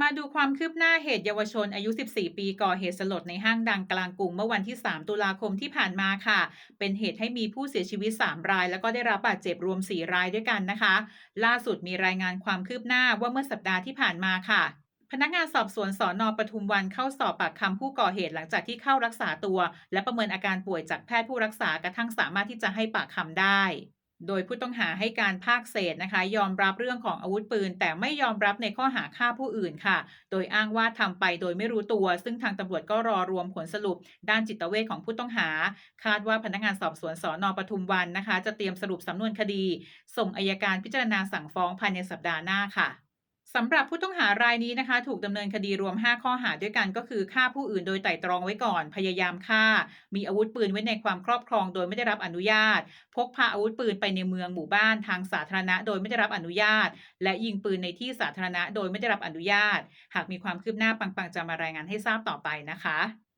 มาดูความคืบหน้าเหตุเยาวชนอายุ 14 ปีก่อเหตุสลดในห้างดังกลางกรุงเมื่อวันที่ 3 ตุลาคมที่ผ่านมาค่ะ เป็นเหตุให้มีผู้เสียชีวิต 3 ราย แล้วก็ได้รับบาดเจ็บรวม 4 รายด้วยกันนะคะ ล่าสุดมีรายงานความคืบหน้าว่าเมื่อสัปดาห์ที่ผ่านมาค่ะพนักงานสอบสวนสอนอปทุมวันเข้าสอบปากคำผู้ก่อเหตุหลังจากที่เข้ารักษาตัว และประเมินอาการป่วยจากแพทย์ผู้รักษากระทั่งสามารถที่จะให้ปากคำได้ โดยผู้ต้องหาให้การภาคเศษนะคะ ยอมรับเรื่องของอาวุธปืน แต่ไม่ยอมรับในข้อหาฆ่าผู้อื่นค่ะ โดยอ้างว่าทำไปโดยไม่รู้ตัว ซึ่งทางตำรวจก็รอรวมผลสรุป ด้านจิตเวชของผู้ต้องหา คาดว่าพนักงานสอบสวนสอนอปทุมวันนะคะ จะเตรียมสรุปสำนวนคดี ส่งอายการพิจารณาสั่งฟ้องภายในสัปดาห์หน้าค่ะ สำหรับผู้ต้องหารายนี้นะคะ ถูกดำเนินคดีรวม 5 ข้อหาด้วยกันก็คือฆ่าผู้อื่นโดยไตร่ตรองไว้ก่อน พยายามฆ่า มีอาวุธปืนไว้ในความครอบครองโดยไม่ได้รับอนุญาต พกพาอาวุธปืนไปในเมืองหมู่บ้านทางสาธารณะโดยไม่ได้รับอนุญาต และยิงปืนในที่สาธารณะโดยไม่ได้รับอนุญาต หากมีความคืบหน้าปังๆจะมารายงานให้ทราบต่อไปนะคะ